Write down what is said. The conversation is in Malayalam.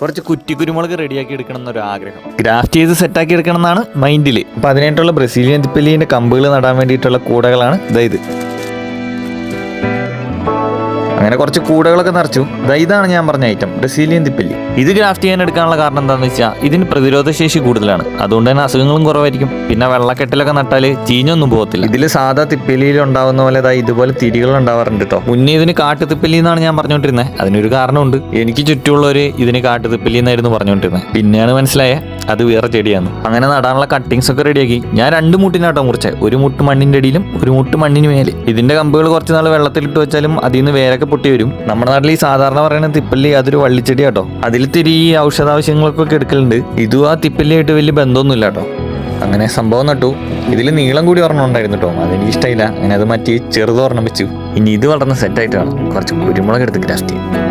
കുറച്ച് കുറ്റി കുരുമുളക് റെഡിയാക്കി എടുക്കണം എന്നൊരു ആഗ്രഹം. ഗ്രാഫ്റ്റ് ചെയ്ത് സെറ്റാക്കി എടുക്കണം എന്നാണ് മൈൻഡിൽ അപ്പം അതിനായിട്ടുള്ള ബ്രസീലിയൻ തിപ്പല്ലീന്റെ കമ്പുകൾ നടാൻ വേണ്ടിയിട്ടുള്ള കൂടകളാണ് ഇതായത് ഇത്. അങ്ങനെ കുറച്ച് കൂടകളൊക്കെ നിറച്ചു. ഇതാണ് ഞാൻ പറഞ്ഞ ഐറ്റം ബ്രസീലിയൻ തിപ്പല്ലി. ഇത് ഗ്രാഫ്റ്റ് ചെയ്യാൻ എടുക്കാനുള്ള കാരണം എന്താണെന്ന് വെച്ചാൽ ഇതിന് പ്രതിരോധ ശേഷി കൂടുതലാണ്. അതുകൊണ്ട് തന്നെ അസുഖങ്ങളും കുറവായിരിക്കും. പിന്നെ വെള്ളക്കെട്ടിലൊക്കെ നട്ടാൽ ചീഞ്ഞൊന്നും പോകത്തില്ല. ഇതിൽ സാധാ തിപ്പല്ലിയിൽ ഉണ്ടാവുന്ന പോലെ ഇതുപോലെ തിരികൾ ഉണ്ടാവാറുണ്ട് കേട്ടോ മുന്നേ ഇതിന് കാട്ടു തിപ്പല്ലി എന്നാണ് ഞാൻ പറഞ്ഞുകൊണ്ടിരുന്നത് അതിനൊരു കാരണമുണ്ട്. എനിക്ക് ചുറ്റുമുള്ളവർ ഇതിന് കാട്ടു തിപ്പല്ലി എന്നായിരുന്നു പറഞ്ഞുകൊണ്ടിരുന്നത് പിന്നെയാണ് മനസ്സിലായേ അത് വേറെ ചെടിയാണ്. അങ്ങനെ നടാനുള്ള കട്ടിങ്സ് ഒക്കെ റെഡിയാക്കി ഞാൻ രണ്ട് മുട്ടിനാട്ടോ മുറിച്ചത് ഒരു മുട്ട് മണ്ണിന്റെ അടിയിലും ഒരു മുട്ട് മണ്ണിന് മേലെ. ഇതിന്റെ കമ്പുകൾ കുറച്ച് നാൾ വെള്ളത്തിലിട്ട് വെച്ചാലും അതിൽ നിന്ന് വേരൊക്കെ പൊട്ടി വരും. നമ്മുടെ നാട്ടിൽ ഈ സാധാരണ പറയുന്ന തിപ്പല്ലി അതൊരു വള്ളിച്ചെടി കേട്ടോ അതിൽ തിരി ഈ ഔഷധാവശ്യങ്ങൾക്കൊക്കെ എടുക്കലുണ്ട്. ഇതും ആ തിപ്പല്ലിയായിട്ട് വലിയ ബന്ധമൊന്നുമില്ല കേട്ടോ അങ്ങനെ സംഭവം നട്ടു. ഇതിൽ നീളം കൂടി ഒരെണ്ണം കേട്ടോ അതെനിക്ക് ഇഷ്ടമില്ല അങ്ങനെ അത് മറ്റേ ചെറുത് ഒരെണ്ണം വെച്ചു. ഇനി ഇത് വളർന്ന് സെറ്റായിട്ട് വേണം കുറച്ച് കുരുമുളക് എടുത്ത് ഗ്രാഫ്റ്റ് ചെയ്യും.